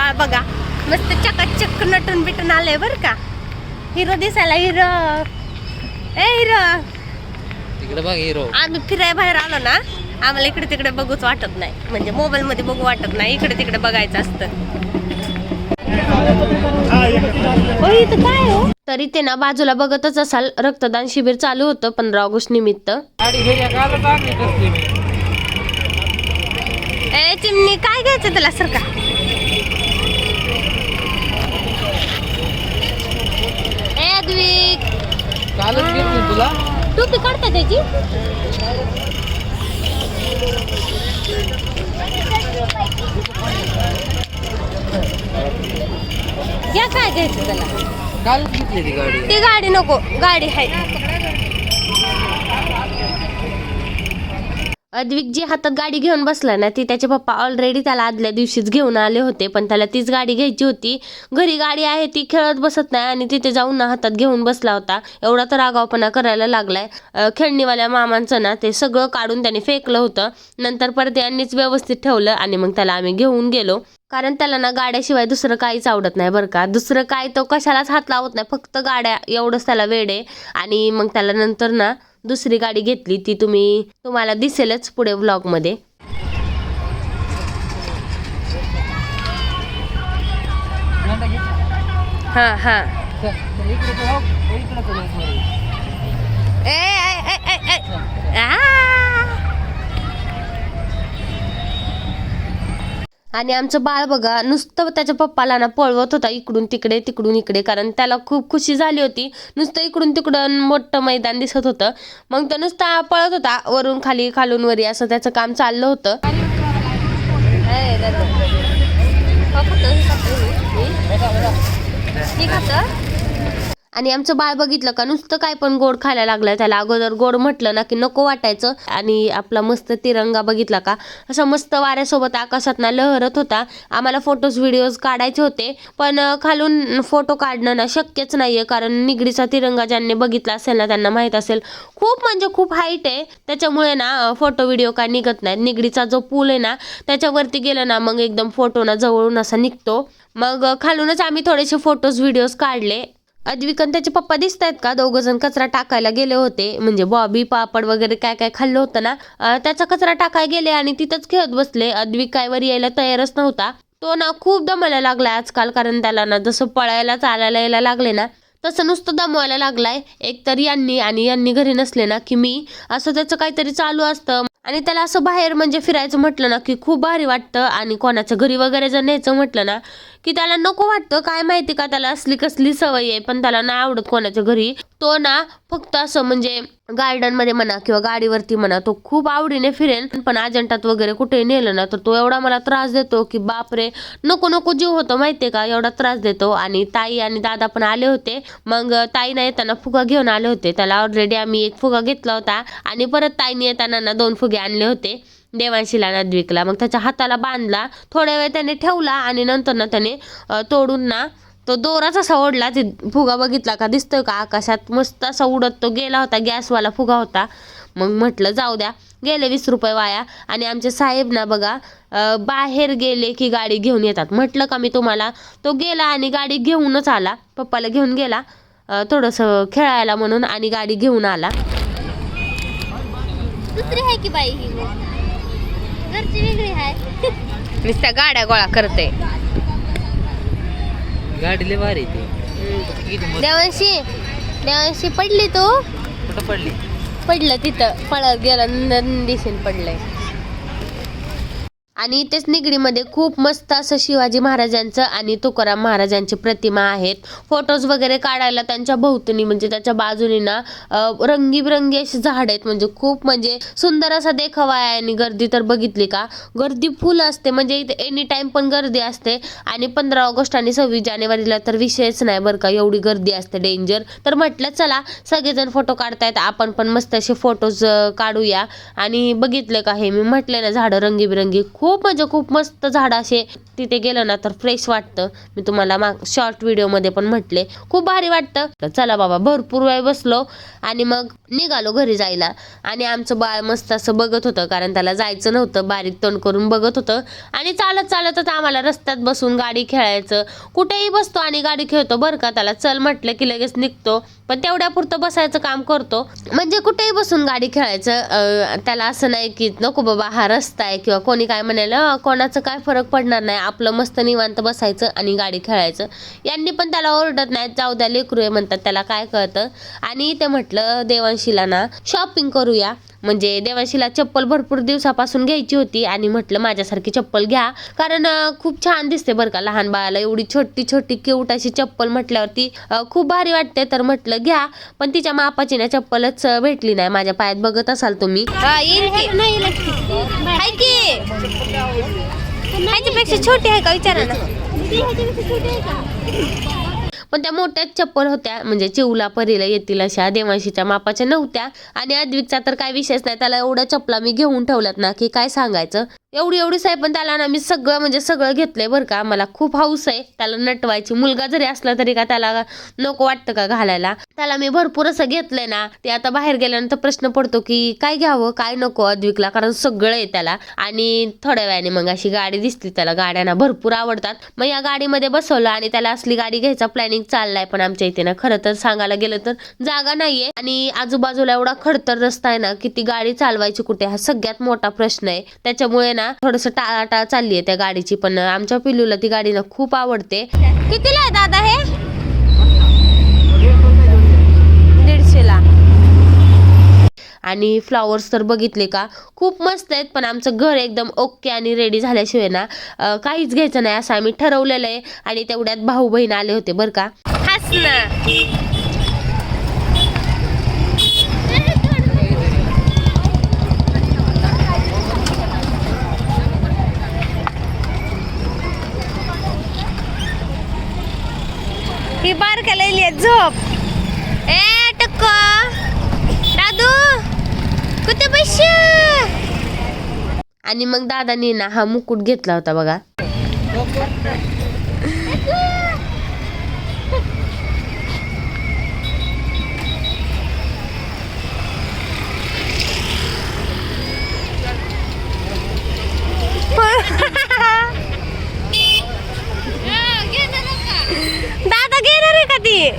बाळ बघा. मस्त चकाचक नटून बिटून आलंय बरं का. हिरो दिसायला हिरो. ए हिरो. तिकडे बघ हिरो. आम्ही फिराय बाहेर आलो ना आम्हाला इकडे तिकडे बघूच वाटत नाही. म्हणजे मोबाईल मध्ये बघू वाटत नाही इकडे तिकडे बघायचं असतं. काय हो? तरी ते ना बाजूला बघतच असाल रक्तदान शिबिर चालू होतं पंधरा ऑगस्ट निमित्त. ए चिमणी काय घ्यायचं तुला सर का ए अद्विक कालच घेतली तुला टोपी काढता त्याची घ्या काय घ्यायचं त्याला कालच घेतली ती गाडी ती गाडी नको गाडी आहे अद्विक जी हातात गाडी घेऊन बसला ना ती त्याचे पप्पा ऑलरेडी त्याला आदल्या दिवशीच घेऊन आले होते पण त्याला तीच गाडी घ्यायची होती. घरी गाडी आहे ती खेळत बसत नाही आणि तिथे जाऊन ना हातात घेऊन बसला होता. एवढा तर आगावपणा करायला लागलाय. खेळणीवाल्या मामांचं ना ते सगळं काढून त्याने फेकलं होतं. नंतर परत यांनीच व्यवस्थित ठेवलं आणि मग त्याला आम्ही घेऊन गेलो. कारण त्याला ना गाड्याशिवाय दुसरं काहीच आवडत नाही बरं का. दुसरं काय तो कशालाच हात लावत नाही फक्त गाड्या एवढंच त्याला वेड आहे. आणि मग त्याला नंतर ना दुसरी गाडी घेतली ती तुम्ही तुम्हाला दिसेलच पुढे व्लॉगमध्ये. हां हो. ए ए, ए, ए, ए. आ! आणि आमचं बाळ बघा नुसतं त्याच्या पप्पाला ना पळवत होता इकडून तिकडे तिकडून इकडे. कारण त्याला खूप खुशी झाली होती. नुसतं इकडून तिकडून मोठं मैदान दिसत होतं. मग तो नुसता पळत होता वरून खाली खालून वरी असं त्याचं काम चाललं होतं. आणि आमचं बाळ बघितलं का नुसतं काय पण गोड खायला लागलं त्याला. अगोदर गोड म्हटलं ना की नको वाटायचं. आणि आपला मस्त तिरंगा बघितला का असं मस्त वाऱ्यासोबत आकाशात ना लहरत होता. आम्हाला फोटोज व्हिडिओज काढायचे होते. पण खालून फोटो काढणं ना शक्यच नाहीये. कारण निगडीचा तिरंगा ज्यांनी बघितला असेल ना त्यांना माहीत असेल. खूप म्हणजे खूप हाईट आहे. त्याच्यामुळे ना फोटो व्हिडिओ काय निघत नाहीत निगडीचा जो पूल आहे ना त्याच्यावरती गेलं ना मग एकदम फोटो ना जवळून असा निघतो. मग खालूनच आम्ही थोडेसे फोटोज व्हिडिओज काढले. अद्विक आणि त्याचे पप्पा दिसत आहेत का? दोघ जण कचरा टाकायला गेले होते. म्हणजे बॉबी पापड वगैरे काय काय खाल्लं होतं ना? त्याचा कचरा टाकायला गेले आणि तिथंच खेळत बसले. अद्विक काय वर यायला तयारच नव्हता. तो ना खूप दमायला लागला आजकाल कारण त्याला ना जसं पळायला चालायला यायला लागले ना तसं नुसतं दमवायला लागलाय. एक तर यांनी आणि यांनी घरी नसले ना की मी असं त्याचं काहीतरी चालू असतं. आणि त्याला असं बाहेर म्हणजे फिरायचं म्हटलं ना की खूप भारी वाटतं. आणि कोणाच्या घरी वगैरे जर न्यायचं म्हटलं ना की त्याला नको वाटतं. काय माहिती का त्याला असली कसली सवय आहे पण त्याला नाही आवडत कोणाच्या घरी. तो ना फक्त असं म्हणजे गार्डनमध्ये म्हणा किंवा गाडीवरती म्हणा तो खूप आवडीने फिरेल. पण अजंटात वगैरे कुठे नेलं ना तर तो एवढा मला त्रास देतो की बापरे नको नको जीव होतो माहितीये का? एवढा त्रास देतो. आणि ताई आणि दादा पण आले होते. मग ताईने येताना फुगा घेऊन आले होते. त्याला ऑलरेडी आम्ही एक फुगा घेतला होता. आणि परत ताईने येताना ना दोन फुगे आणले होते. देवांशीला नद्विकला मग त्याच्या हाताला बांधला. थोड्या वेळ त्याने ठेवला आणि नंतर ना त्याने तोडून ना तो दोराच असा ओढला ते फुगा बघितला का दिसतोय का आकाशात? मस्त असा उडत तो गेला होता गॅसवाला फुगा होता. मग म्हटलं जाऊ द्या गेले वीस रुपये वाया आणि आमचे साहेब ना बघा बाहेर गेले की गाडी घेऊन येतात. म्हटलं का मी तुम्हाला? तो गेला आणि गाडी घेऊनच आला. पप्पाला घेऊन गेला थोडंसं खेळायला म्हणून आणि गाडी घेऊन आला. दुसरी आहे की बाई ही? घरची वेगळी आहे. नुसत्या गाड्या गोळा करते. गाडी लय भारी ती. देवांशी देवांशी पडली तू? कुठं पडली? पडलं तिथं पळत गेलं नंदीशीन पडलंय. आणि तेच निगडीमध्ये खूप मस्त असं शिवाजी महाराजांचं आणि तुकाराम महाराजांची प्रतिमा आहेत. फोटोज वगैरे काढायला त्यांच्या भोवतणी म्हणजे त्याच्या बाजूनी ना रंगीबिरंगी अशी झाड आहेत. म्हणजे खूप म्हणजे सुंदर असा देखावा आहे आणि गर्दी तर बघितली का? गर्दी फुल असते. म्हणजे इथे एनी टाइम पण गर्दी असते. आणि पंधरा ऑगस्ट आणि सव्वीस जानेवारीला तर विषयच नाही बरं का एवढी गर्दी असते डेंजर तर म्हटलं चला सगळेजण फोटो काढतायत. आपण पण मस्त असे फोटोज काढूया. आणि बघितलं का हे? मी म्हटलं ना झाडं रंगीबिरंगी खूप खूप म्हणजे खूप मस्त झाडं असे तिथे गेलं ना तर फ्रेश वाटतं. मी तुम्हाला माग शॉर्ट व्हिडिओमध्ये पण म्हटले. खूप भारी वाटतं. तर चला बाबा भरपूर वेळ बसलो आणि मग निघालो घरी जायला. आणि आमचं बाळ मस्त असं बघत होतं कारण त्याला जायचं नव्हतं. बारीक तोंड करून बघत होतं. आणि चालत चालतच आम्हाला रस्त्यात बसून गाडी खेळायचं. कुठेही बसतो आणि गाडी खेळतो बरं का. त्याला चल म्हटलं की लगेच निघतो. पण तेवढ्यापुरतं बसायचं काम करतो. म्हणजे कुठेही बसून गाडी खेळायचं अं, त्याला असं नाही की नको बाबा हा रस्ता आहे किंवा कोणी काय म्हणे "अं, कोणाचं काय फरक पडणार नाही. आपलं मस्त निवांत बसायचं आणि गाडी खेळायचं. यांनी पण त्याला ओरडत नाहीत जाऊ द्या लेकरू आहे म्हणतात. त्याला काय कळतं? आणि ते म्हटलं देवांशीला ना शॉपिंग करूया. म्हणजे देवाशीला चप्पल भरपूर दिवसापासून घ्यायची होती. आणि म्हटलं माझ्यासारखी चप्पल घ्या. कारण खूप छान दिसते बरं का लहान बाळाला. एवढी छोटी छोटी क्यूट अशी चप्पल म्हटल्यावरती खूप भारी वाटते. तर म्हटलं घ्या. पण तिच्या मापाची ना चप्पलच भेटली नाही. माझ्या पायात बघत असाल तुम्ही. ह्याच्यापेक्षा छोटी आहे का? विचारा ना. पण त्या मोठ्याच चप्पल होत्या म्हणजे चिवला परीला येतील अशा देवांशीच्या मापाच्या नव्हत्या. आणि अद्विकचा तर काय विषयच नाही त्याला एवढ्या चपला मी घेऊन ठेवल्यात ना की काय सांगायचं? एवढी एवढीच आहे पण त्याला ना मी सगळं म्हणजे सगळं घेतलंय बरं का. मला खूप हाऊस आहे. त्याला नटवायची. मुलगा जरी असला तरी का त्याला नको वाटतं का घालायला? त्याला मी भरपूर असं घेतलंय ना. ते आता बाहेर गेल्यानंतर प्रश्न पडतो की काय घ्यावं काय नको अद्विकला? कारण सगळं आहे त्याला. आणि थोड्या वेळाने मग अशी गाडी दिसली. त्याला गाड्यांना भरपूर आवडतात. मग या गाडीमध्ये बसवलं आणि त्याला असली गाडी घ्यायचा प्लॅनिंग चाललाय. पण आमच्या इथे ना खरं तर सांगायला गेलं तर जागा नाहीये. आणि आजूबाजूला एवढा खडतर रस्ता आहे ना की ती गाडी चालवायची कुठे? हा सगळ्यात मोठा प्रश्न आहे. त्याच्यामुळे ना थोडस टाळाटाळ चालली आहे त्या गाडीची पण आमच्या पिल्लूला ती गाडी ना खूप आवडते. कितीला आहे दादा हे? दीडशेला. आणि फ्लॉवर्स तर बघितले का? खूप मस्त आहेत पण आमचं घर एकदम ओके आणि रेडी झाल्याशिवाय ना काहीच घ्यायचं नाही असं आम्ही ठरवलेलं आहे. आणि तेवढ्यात भाऊ बहीण आले होते बरं का. हाच ही ही बारक्याला आहे झोप. ए टक्क. दादू कुठे बस आणि मग दादानी ना हा मुकुट घेतला होता बघा दादा घेणार आहे का ती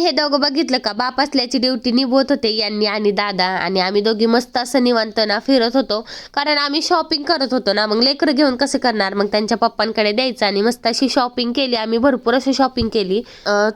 आणि हे दोघं बघितलं का? बाप असल्याची ड्युटी निभवत होते यांनी आणि दादा. आणि आम्ही दोघी मस्त असं निवांत ना फिरत होतो. कारण आम्ही शॉपिंग करत होतो ना. मग लेकरं घेऊन कसं करणार? मग त्यांच्या पप्पांकडे द्यायचं आणि मस्त अशी शॉपिंग केली. आम्ही भरपूर अशी शॉपिंग केली.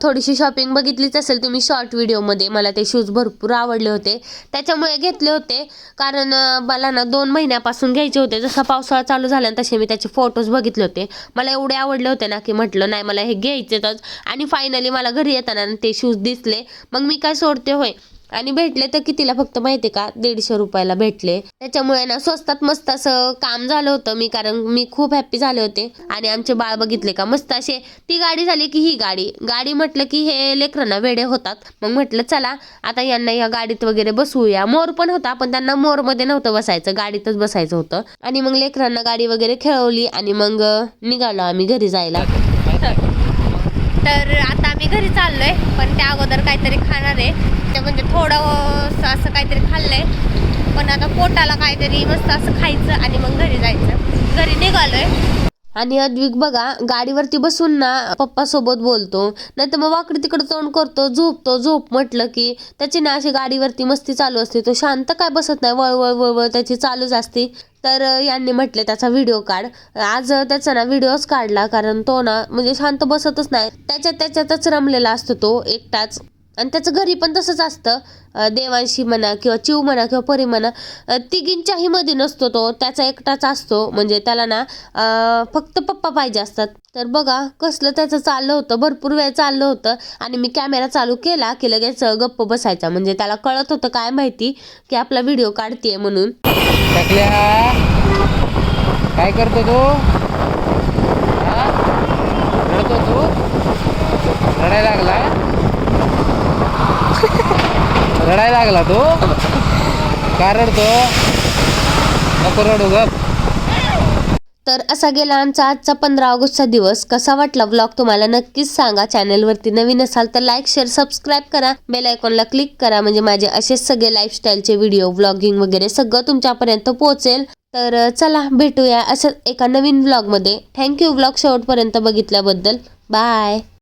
थोडीशी शॉपिंग बघितलीच असेल तुम्ही शॉर्ट व्हिडिओमध्ये मला ते शूज भरपूर आवडले होते. त्याच्यामुळे घेतले होते. कारण मला ना दोन महिन्यापासून घ्यायचे होते. जसा पावसाळा चालू झाला ना तसे मी त्याचे फोटोज बघितले होते. मला एवढे आवडले होते ना की म्हटलं नाही मला हे घ्यायचेच आणि फायनली मला घरी येताना ते शूज दिसले मग मी काय सोडते होय? आणि भेटले तर कितीला? फक्त माहिती का? दीडशे रुपयाला भेटले. त्याच्यामुळे ना स्वस्तात मस्त असं काम झालं होतं मी कारण मी खूप हॅप्पी झाले होते. आणि आमचे बाळ बघितले का? मस्त असे ती गाडी झाली की ही गाडी. गाडी म्हटलं की हे लेकरांना वेडे होतात. मग म्हटलं चला आता यांना या गाडीत वगैरे बसवूया. मोर पण होता पण त्यांना मोरमध्ये नव्हतं बसायचं. गाडीतच बसायचं होतं. आणि मग लेकरांना गाडी वगैरे खेळवली आणि मग निघालो आम्ही घरी जायला. तर आता आम्ही घरी चाललोय पण त्या अगोदर काहीतरी खाणार आहे. ते म्हणजे थोडं असं काहीतरी खाल्लंय. पण आता पोटाला काहीतरी मस्त असं खायचं आणि मग घरी जायचं. घरी निघालोय. आणि अद्विक बघा गाडीवरती बसून ना पप्पा सोबत बोलतो. नाही तर मग वाकडे तिकडे तोंड करतो झोपतो. झोप म्हटलं की त्याची ना अशी गाडीवरती मस्ती चालू असते. तो शांत काय बसत नाही वळवळ वळवळ त्याची चालूच असते. तर यांनी म्हटले त्याचा व्हिडिओ काढ. आज त्याचा ना व्हिडिओच काढला कारण तो ना म्हणजे शांत बसतच नाही. त्याच्या त्याच्यातच रमलेला असतो तो एकटाच. आणि त्याचं घरी पण तसंच असतं. देवांशी म्हणा किंवा चिव म्हणा किंवा परी म्हणा तिघींच्याही मध्ये नसतो तो. त्याचा एकटाच असतो. म्हणजे त्याला ना फक्त पप्पा पाहिजे असतात. तर बघा कसलं त्याचं चाललं होतं. भरपूर वेळ चाललं होतं. आणि मी कॅमेरा चालू केला की लगेच गप्प बसायचा. म्हणजे त्याला कळत होतं काय माहिती की आपला व्हिडिओ काढतेय म्हणून. टाकल्या. काय करतो तू? रडतो तू? रडायला लागला? रडायला लागला तू? का रडतो? नको रडू गप. तर असा गेला आमचा आजचा पंधरा ऑगस्टचा दिवस. कसा वाटला ब्लॉग तुम्हाला नक्कीच सांगा. चॅनलवरती नवीन असाल तर लाईक शेअर सबस्क्राईब करा. बेल आयकॉनला क्लिक करा. म्हणजे माझे असेच सगळे लाईफस्टाईलचे व्हिडिओ व्लॉगिंग वगैरे सगळं तुमच्यापर्यंत पोहोचेल. तर चला भेटूया असं एका नवीन व्लॉगमध्ये थँक्यू व्लॉग शेवटपर्यंत बघितल्याबद्दल. बाय